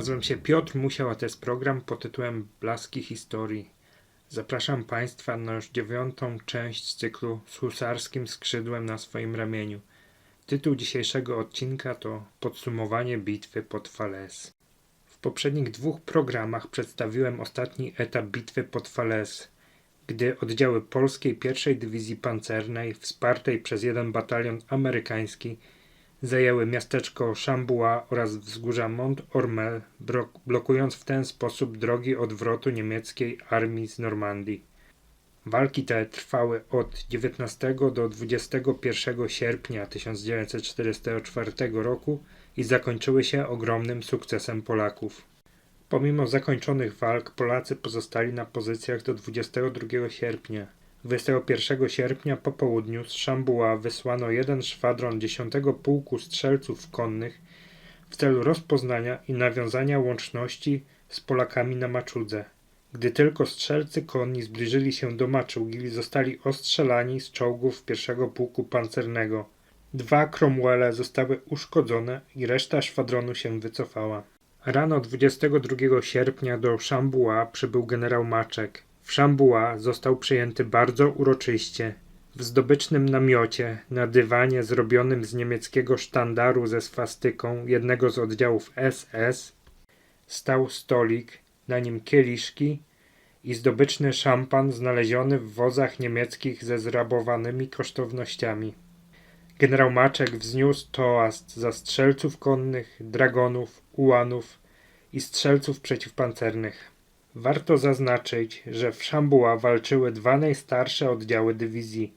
Nazywam się Piotr Musiał, a to jest program pod tytułem Blaski Historii. Zapraszam Państwa na już dziewiątą część cyklu z husarskim skrzydłem na swoim ramieniu. Tytuł dzisiejszego odcinka to Podsumowanie bitwy pod Fales. W poprzednich dwóch programach przedstawiłem ostatni etap bitwy pod Fales, gdy oddziały polskiej pierwszej dywizji pancernej, wspartej przez jeden batalion amerykański, zajęły miasteczko Chambua oraz wzgórza Mont Ormel, blokując w ten sposób drogi odwrotu niemieckiej armii z Normandii. Walki te trwały od 19 do 21 sierpnia 1944 roku i zakończyły się ogromnym sukcesem Polaków. Pomimo zakończonych walk Polacy pozostali na pozycjach do 22 sierpnia. 21 sierpnia po południu z Szambuła wysłano jeden szwadron 10 Pułku Strzelców Konnych w celu rozpoznania i nawiązania łączności z Polakami na Maczudze. Gdy tylko strzelcy konni zbliżyli się do Maczugi, zostali ostrzelani z czołgów pierwszego pułku pancernego. Dwa Cromwelle zostały uszkodzone i reszta szwadronu się wycofała. Rano 22 sierpnia do Szambuła przybył generał Maczek. W Szambuła został przyjęty bardzo uroczyście. W zdobycznym namiocie, na dywanie zrobionym z niemieckiego sztandaru ze swastyką jednego z oddziałów SS, stał stolik, na nim kieliszki i zdobyczny szampan znaleziony w wozach niemieckich ze zrabowanymi kosztownościami. Generał Maczek wzniósł toast za strzelców konnych, dragonów, ułanów i strzelców przeciwpancernych. Warto zaznaczyć, że w Szambuła walczyły dwa najstarsze oddziały dywizji,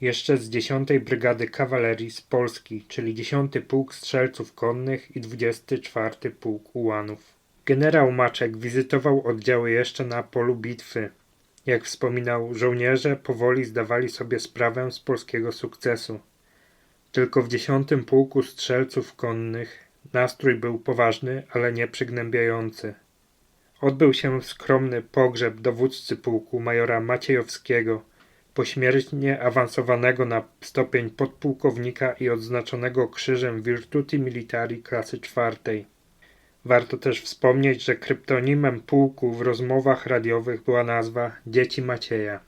jeszcze z 10 Brygady Kawalerii z Polski, czyli 10 Pułk Strzelców Konnych i 24 Pułk Ułanów. Generał Maczek wizytował oddziały jeszcze na polu bitwy. Jak wspominał, żołnierze powoli zdawali sobie sprawę z polskiego sukcesu. Tylko w 10 Pułku Strzelców Konnych nastrój był poważny, ale nie przygnębiający. Odbył się skromny pogrzeb dowódcy pułku majora Maciejowskiego, pośmiertnie awansowanego na stopień podpułkownika i odznaczonego krzyżem Virtuti Militari klasy czwartej. Warto też wspomnieć, że kryptonimem pułku w rozmowach radiowych była nazwa Dzieci Macieja.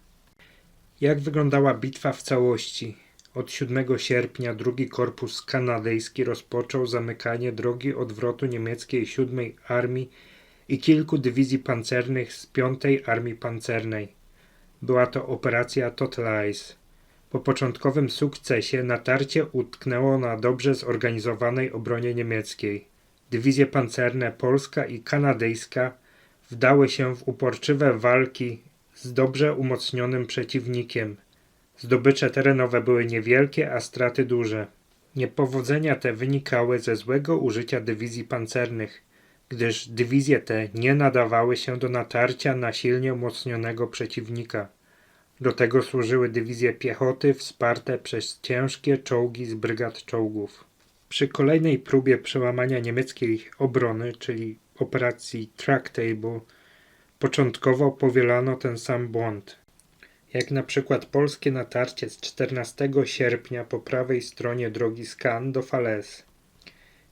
Jak wyglądała bitwa w całości? Od 7 sierpnia drugi korpus kanadyjski rozpoczął zamykanie drogi odwrotu niemieckiej 7 Armii i kilku dywizji pancernych z 5 Armii Pancernej. Była to operacja Totalize. Po początkowym sukcesie natarcie utknęło na dobrze zorganizowanej obronie niemieckiej. Dywizje pancerne polska i kanadyjska wdały się w uporczywe walki z dobrze umocnionym przeciwnikiem. Zdobycze terenowe były niewielkie, a straty duże. Niepowodzenia te wynikały ze złego użycia dywizji pancernych, gdyż dywizje te nie nadawały się do natarcia na silnie umocnionego przeciwnika. Do tego służyły dywizje piechoty wsparte przez ciężkie czołgi z brygad czołgów. Przy kolejnej próbie przełamania niemieckiej obrony, czyli operacji Tractable, początkowo powielano ten sam błąd. Jak na przykład polskie natarcie z 14 sierpnia po prawej stronie drogi Cannes do Falaise.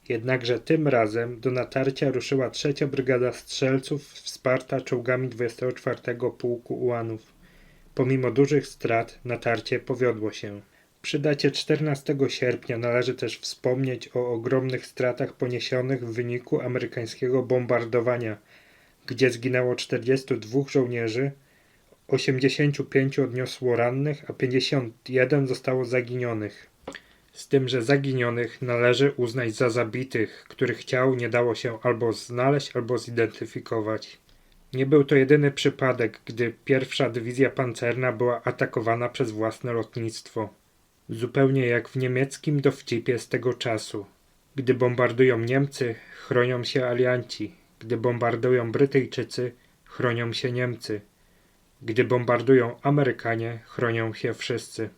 Jednakże tym razem do natarcia ruszyła trzecia brygada strzelców wsparta czołgami 24 Pułku Ułanów. Pomimo dużych strat natarcie powiodło się. Przy dacie 14 sierpnia należy też wspomnieć o ogromnych stratach poniesionych w wyniku amerykańskiego bombardowania, gdzie zginęło 42 żołnierzy, 85 odniosło rannych, a 51 zostało zaginionych. Z tym, że zaginionych należy uznać za zabitych, których ciał nie dało się albo znaleźć, albo zidentyfikować. Nie był to jedyny przypadek, gdy pierwsza dywizja pancerna była atakowana przez własne lotnictwo. Zupełnie jak w niemieckim dowcipie z tego czasu. Gdy bombardują Niemcy, chronią się alianci. Gdy bombardują Brytyjczycy, chronią się Niemcy. Gdy bombardują Amerykanie, chronią się wszyscy.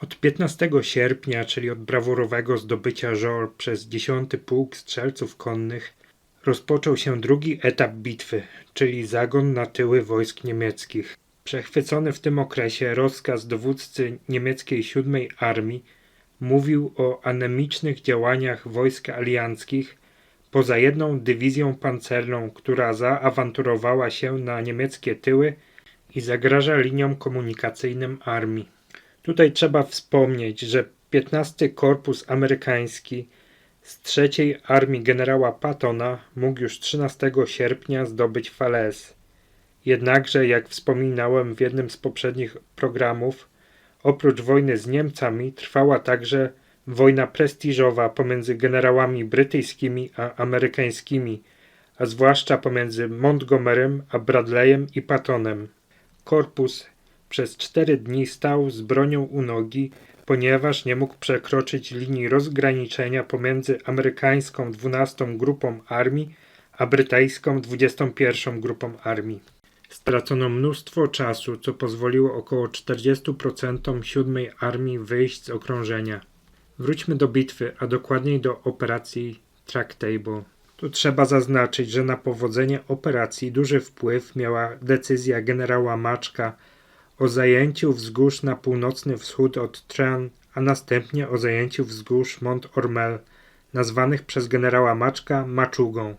Od 15 sierpnia, czyli od brawurowego zdobycia Żol przez 10 Pułk Strzelców Konnych, rozpoczął się drugi etap bitwy, czyli zagon na tyły wojsk niemieckich. Przechwycony w tym okresie rozkaz dowódcy niemieckiej siódmej armii mówił o anemicznych działaniach wojsk alianckich poza jedną dywizją pancerną, która zaawanturowała się na niemieckie tyły i zagraża liniom komunikacyjnym armii. Tutaj trzeba wspomnieć, że 15 Korpus Amerykański z trzeciej armii generała Pattona mógł już 13 sierpnia zdobyć Falaise. Jednakże, jak wspominałem w jednym z poprzednich programów, oprócz wojny z Niemcami trwała także wojna prestiżowa pomiędzy generałami brytyjskimi a amerykańskimi, a zwłaszcza pomiędzy Montgomerym a Bradleyem i Pattonem. Korpus przez cztery dni stał z bronią u nogi, ponieważ nie mógł przekroczyć linii rozgraniczenia pomiędzy amerykańską 12 grupą armii a brytyjską 21 grupą armii. Stracono mnóstwo czasu, co pozwoliło około 40% siódmej armii wyjść z okrążenia. Wróćmy do bitwy, a dokładniej do operacji Tractable. Tu trzeba zaznaczyć, że na powodzenie operacji duży wpływ miała decyzja generała Maczka o zajęciu wzgórz na północny wschód od Tren, a następnie o zajęciu wzgórz Mont Ormel, nazwanych przez generała Maczka Maczugą.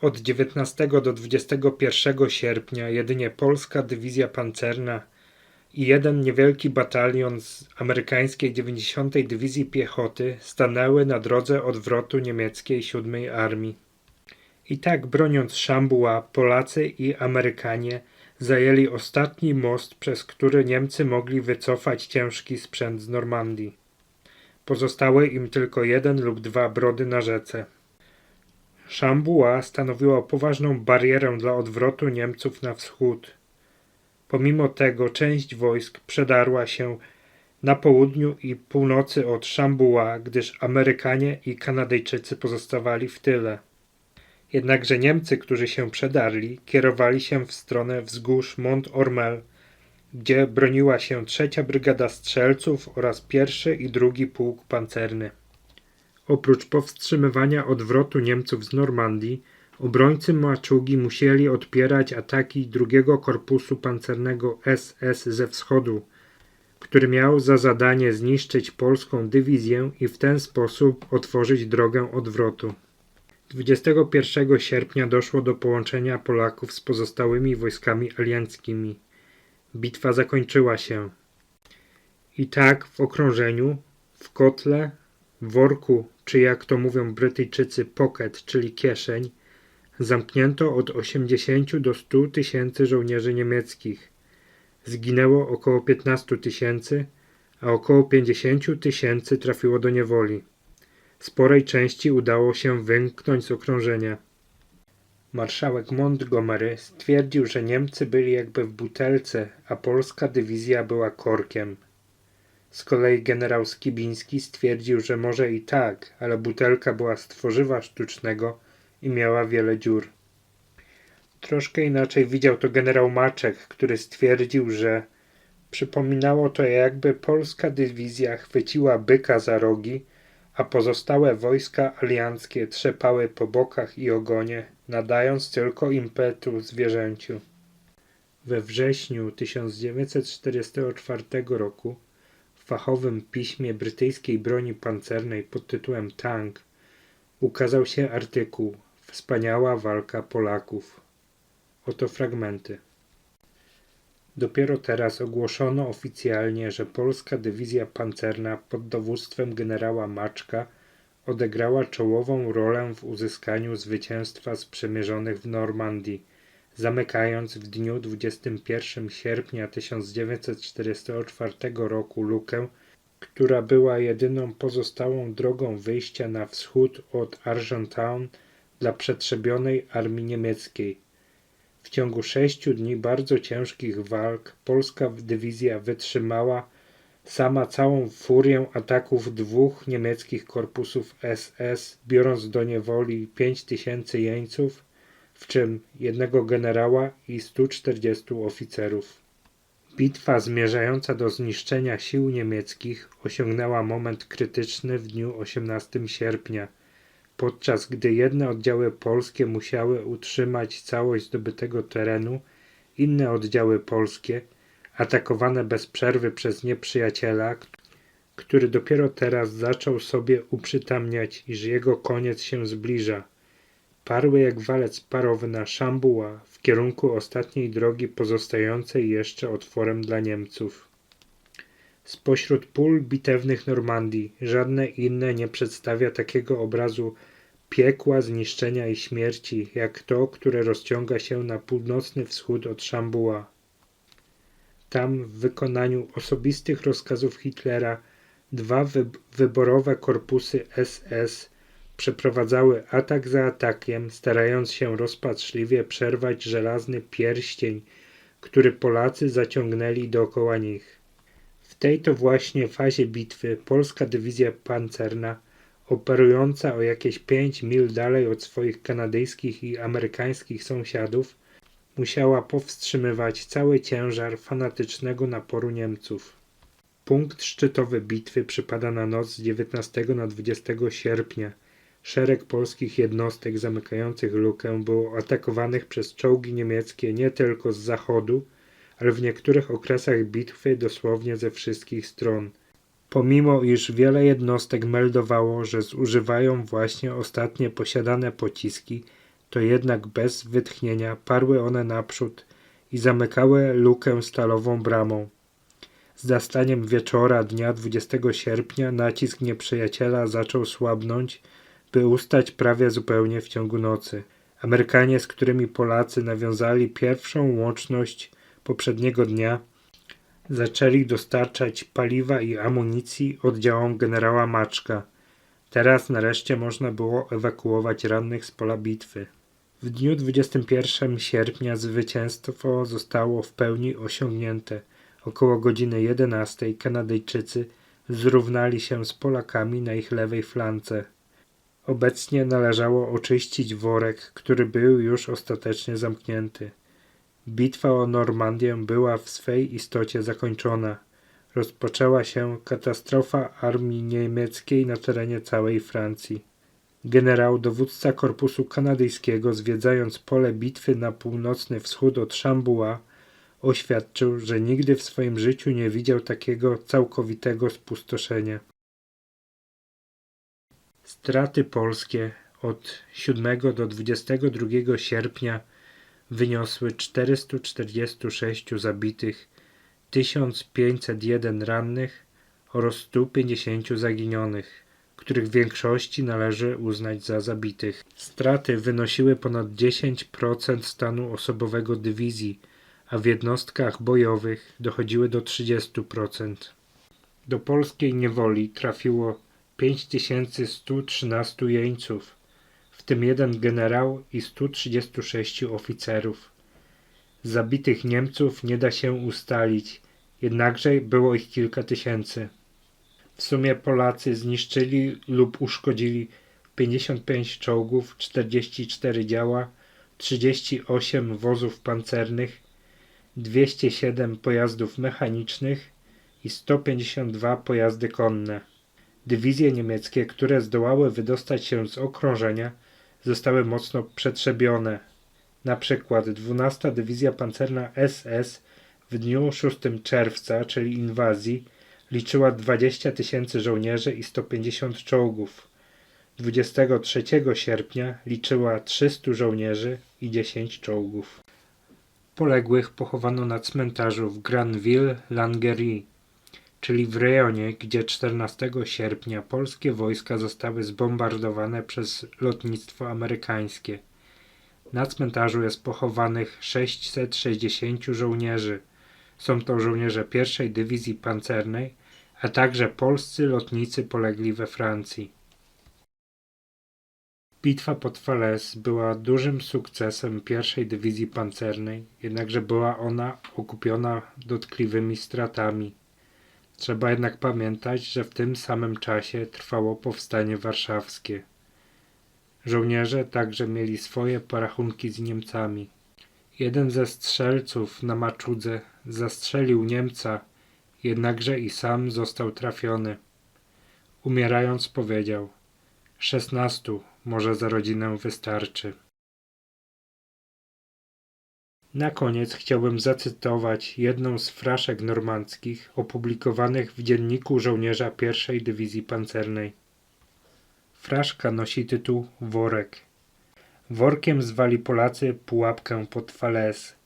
Od 19 do 21 sierpnia jedynie polska dywizja pancerna i jeden niewielki batalion z amerykańskiej 90. Dywizji Piechoty stanęły na drodze odwrotu niemieckiej 7 Armii. I tak broniąc Szambuła, Polacy i Amerykanie zajęli ostatni most, przez który Niemcy mogli wycofać ciężki sprzęt z Normandii. Pozostały im tylko jeden lub dwa brody na rzece. Szambuła stanowiła poważną barierę dla odwrotu Niemców na wschód. Pomimo tego część wojsk przedarła się na południu i północy od Szambuła, gdyż Amerykanie i Kanadyjczycy pozostawali w tyle. Jednakże Niemcy, którzy się przedarli, kierowali się w stronę wzgórz Mont Ormel, gdzie broniła się trzecia brygada strzelców oraz pierwszy i drugi pułk pancerny. Oprócz powstrzymywania odwrotu Niemców z Normandii, obrońcy Maczugi musieli odpierać ataki drugiego korpusu pancernego SS ze wschodu, który miał za zadanie zniszczyć polską dywizję i w ten sposób otworzyć drogę odwrotu. 21 sierpnia doszło do połączenia Polaków z pozostałymi wojskami alianckimi. Bitwa zakończyła się. I tak w okrążeniu, w kotle, worku, czy jak to mówią Brytyjczycy, pocket, czyli kieszeń, zamknięto od 80 do 100 tysięcy żołnierzy niemieckich. Zginęło około 15 tysięcy, a około 50 tysięcy trafiło do niewoli. Sporej części udało się wymknąć z okrążenia. Marszałek Montgomery stwierdził, że Niemcy byli jakby w butelce, a polska dywizja była korkiem. Z kolei generał Skibiński stwierdził, że może i tak, ale butelka była z tworzywa sztucznego i miała wiele dziur. Troszkę inaczej widział to generał Maczek, który stwierdził, że przypominało to jakby polska dywizja chwyciła byka za rogi, a pozostałe wojska alianckie trzepały po bokach i ogonie, nadając tylko impetu zwierzęciu. We wrześniu 1944 roku w fachowym piśmie brytyjskiej broni pancernej pod tytułem Tank ukazał się artykuł Wspaniała walka Polaków. Oto fragmenty. Dopiero teraz ogłoszono oficjalnie, że polska dywizja pancerna pod dowództwem generała Maczka odegrała czołową rolę w uzyskaniu zwycięstwa sprzymierzonych w Normandii, zamykając w dniu 21 sierpnia 1944 roku lukę, która była jedyną pozostałą drogą wyjścia na wschód od Argentown dla przetrzebionej armii niemieckiej. W ciągu sześciu dni bardzo ciężkich walk polska dywizja wytrzymała sama całą furię ataków dwóch niemieckich korpusów SS, biorąc do niewoli 5 tysięcy jeńców, w czym jednego generała i 140 oficerów. Bitwa zmierzająca do zniszczenia sił niemieckich osiągnęła moment krytyczny w dniu 18 sierpnia – podczas gdy jedne oddziały polskie musiały utrzymać całość zdobytego terenu, inne oddziały polskie, atakowane bez przerwy przez nieprzyjaciela, który dopiero teraz zaczął sobie uprzytamniać, iż jego koniec się zbliża. Parły jak walec parowy na Szambuła w kierunku ostatniej drogi pozostającej jeszcze otworem dla Niemców. Spośród pól bitewnych Normandii żadne inne nie przedstawia takiego obrazu piekła, zniszczenia i śmierci, jak to, które rozciąga się na północny wschód od Szambuła. Tam, w wykonaniu osobistych rozkazów Hitlera, dwa wy wyborowe korpusy SS przeprowadzały atak za atakiem, starając się rozpaczliwie przerwać żelazny pierścień, który Polacy zaciągnęli dookoła nich. W tej to właśnie fazie bitwy polska dywizja pancerna, operująca o jakieś 5 mil dalej od swoich kanadyjskich i amerykańskich sąsiadów, musiała powstrzymywać cały ciężar fanatycznego naporu Niemców. Punkt szczytowy bitwy przypada na noc z 19 na 20 sierpnia. Szereg polskich jednostek zamykających lukę było atakowanych przez czołgi niemieckie nie tylko z zachodu, ale w niektórych okresach bitwy dosłownie ze wszystkich stron. Pomimo iż wiele jednostek meldowało, że zużywają właśnie ostatnie posiadane pociski, to jednak bez wytchnienia parły one naprzód i zamykały lukę stalową bramą. Z zastaniem wieczora dnia 20 sierpnia nacisk nieprzyjaciela zaczął słabnąć, by ustać prawie zupełnie w ciągu nocy. Amerykanie, z którymi Polacy nawiązali pierwszą łączność poprzedniego dnia, zaczęli dostarczać paliwa i amunicji oddziałom generała Maczka. Teraz nareszcie można było ewakuować rannych z pola bitwy. W dniu 21 sierpnia zwycięstwo zostało w pełni osiągnięte. Około godziny 11 Kanadyjczycy zrównali się z Polakami na ich lewej flance. Obecnie należało oczyścić worek, który był już ostatecznie zamknięty. Bitwa o Normandię była w swej istocie zakończona. Rozpoczęła się katastrofa armii niemieckiej na terenie całej Francji. Generał, dowódca korpusu kanadyjskiego, zwiedzając pole bitwy na północny wschód od Szambuła, oświadczył, że nigdy w swoim życiu nie widział takiego całkowitego spustoszenia. Straty polskie od 7 do 22 sierpnia wyniosły 446 zabitych, 1501 rannych oraz 150 zaginionych, których w większości należy uznać za zabitych. Straty wynosiły ponad 10% stanu osobowego dywizji, a w jednostkach bojowych dochodziły do 30%. Do polskiej niewoli trafiło 5113 jeńców, w tym jeden generał i 136 oficerów. Zabitych Niemców nie da się ustalić, jednakże było ich kilka tysięcy. W sumie Polacy zniszczyli lub uszkodzili 55 czołgów, 44 działa, 38 wozów pancernych, 207 pojazdów mechanicznych i 152 pojazdy konne. Dywizje niemieckie, które zdołały wydostać się z okrążenia, zostały mocno przetrzebione. Na przykład 12 Dywizja Pancerna SS w dniu 6 czerwca, czyli inwazji, liczyła 20 tysięcy żołnierzy i 150 czołgów. 23 sierpnia liczyła 300 żołnierzy i 10 czołgów. Poległych pochowano na cmentarzu w Granville-Langerie, czyli w rejonie, gdzie 14 sierpnia polskie wojska zostały zbombardowane przez lotnictwo amerykańskie. Na cmentarzu jest pochowanych 660 żołnierzy. Są to żołnierze pierwszej dywizji pancernej, a także polscy lotnicy polegli we Francji. Bitwa pod Falaise była dużym sukcesem pierwszej dywizji pancernej, jednakże była ona okupiona dotkliwymi stratami. Trzeba jednak pamiętać, że w tym samym czasie trwało powstanie warszawskie. Żołnierze także mieli swoje porachunki z Niemcami. Jeden ze strzelców na Maczudze zastrzelił Niemca, jednakże i sam został trafiony. Umierając powiedział: Szesnastu, może za rodzinę wystarczy. Na koniec chciałbym zacytować jedną z fraszek normandzkich opublikowanych w dzienniku żołnierza pierwszej dywizji pancernej. Fraszka nosi tytuł Worek. Workiem zwali Polacy pułapkę pod Fales.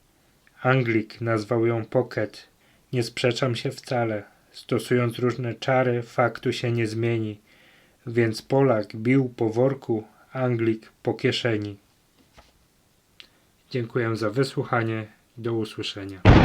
Anglik nazwał ją Pocket. Nie sprzeczam się wcale. Stosując różne czary, faktu się nie zmieni. Więc Polak bił po worku, Anglik po kieszeni. Dziękuję za wysłuchanie. Do usłyszenia.